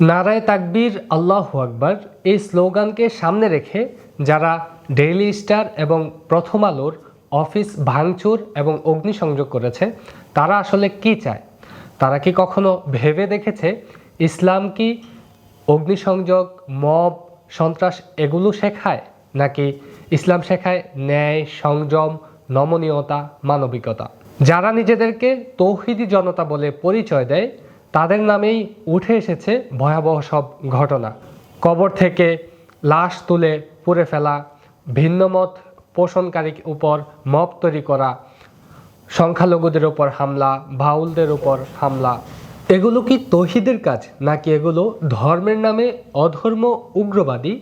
নারায় তাকবীর আল্লাহ আকবার এই স্লোগানকে সামনে রেখে যারা ডেইলি স্টার এবং প্রথম আলোর অফিস ভাঙচুর এবং অগ্নিসংযোগ করেছে, তারা আসলে কি চায়? তারা কি কখনো ভেবে দেখেছে ইসলাম কি অগ্নিসংযোগ, মব, সন্ত্রাস এগুলো শেখায়, নাকি ইসলাম শেখায় ন্যায়, সংযম, নমনীয়তা, মানবিকতা? যারা নিজেদেরকে তৌহিদি জনতা বলে পরিচয় দেয় তাদের নামেই উঠে এসেছে ভয়াবহ সব ঘটনা। কবর থেকে লাশ তুলে পুড়ে ফেলা ভিন্নমত পোষণকারীর উপর মব তৈরি করা, সংখ্যালঘুদের উপর হামলা, বাউলদের উপর হামলা। এগুলো কি তৌহিদের কাজ, নাকি এগুলো ধর্মের নামে অধর্ম, উগ্রবাদী,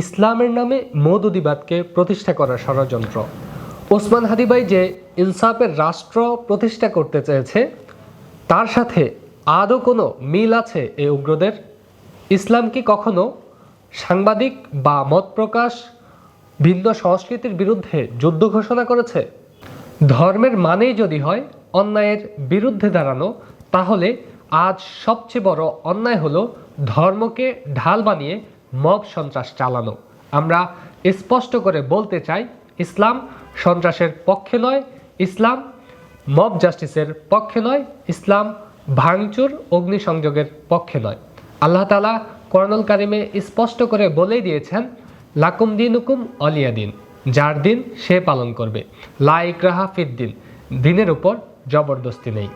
ইসলামের নামে মৌদুদিবাদকে প্রতিষ্ঠা করার ষড়যন্ত্র? ওসমান হাদিবাই যে ইনসাফের রাষ্ট্র প্রতিষ্ঠা করতে চেয়েছে, তার সাথে আদৌ কোনো মিল আছে এই উগ্রদের? ইসলাম কি কখনো সাংবাদিক বা মত প্রকাশ, ভিন্ন সংস্কৃতির বিরুদ্ধে যুদ্ধ ঘোষণা করেছে? ধর্মের মানেই যদি হয় অন্যায়ের বিরুদ্ধে দাঁড়ানো, তাহলে আজ সবচেয়ে বড় অন্যায় হলো ধর্মকে ঢাল বানিয়ে মব সন্ত্রাস চালানো। আমরা স্পষ্ট করে বলতে চাই, ইসলাম সন্ত্রাসের পক্ষে নয়, ইসলাম মব জাস্টিসের পক্ষে নয়, ইসলাম ভাঙচুর অগ্নিসংযোগের পক্ষে নয়। আল্লাহ তালা করণল কারিমে স্পষ্ট করে বলেই দিয়েছেন, লাকুম দিন হুকুম অলিয়া দিন, যার দিন সে পালন করবে। লা ইকরাহা ফিদ্দিন দিনের উপর জবরদস্তি নেই।